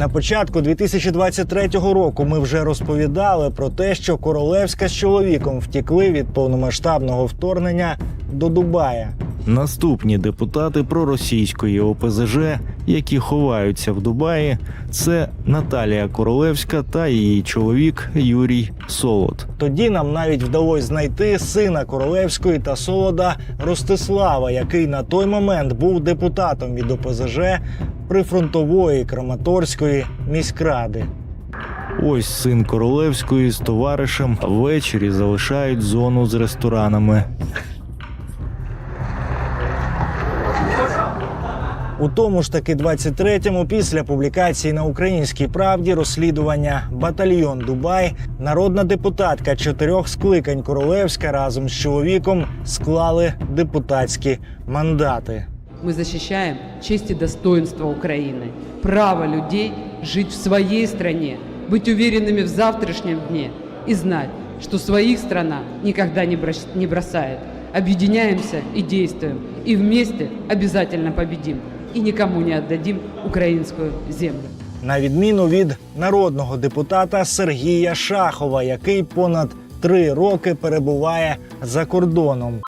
На початку 2023 року ми вже розповідали про те, що Королевська з чоловіком втікли від повномасштабного вторгнення до Дубая. Наступні депутати проросійської ОПЗЖ, які ховаються в Дубаї, це Наталія Королевська та її чоловік Юрій Солод. Тоді нам навіть вдалося знайти сина Королевської та Солода Ростислава, який на той момент був депутатом від ОПЗЖ прифронтової Краматорської міськради. Ось син Королевської з товаришем ввечері залишають зону з ресторанами. У тому ж таки 23-му, після публікації на українській правді розслідування Батальйон Дубай, народна депутатка чотирьох скликань Королевська разом з чоловіком склали депутатські мандати. Мы защищаем честь и достоинство Украины, право людей жить в своей стране, быть уверенными в завтрашнем дне и знать, что своих страна никогда не брос- не бросает. Объединяемся и действуем, и вместе обязательно победим, и нікому не віддадим українську землю. на відміну від народного депутата Сергія Шахова, який понад три роки перебуває за кордоном.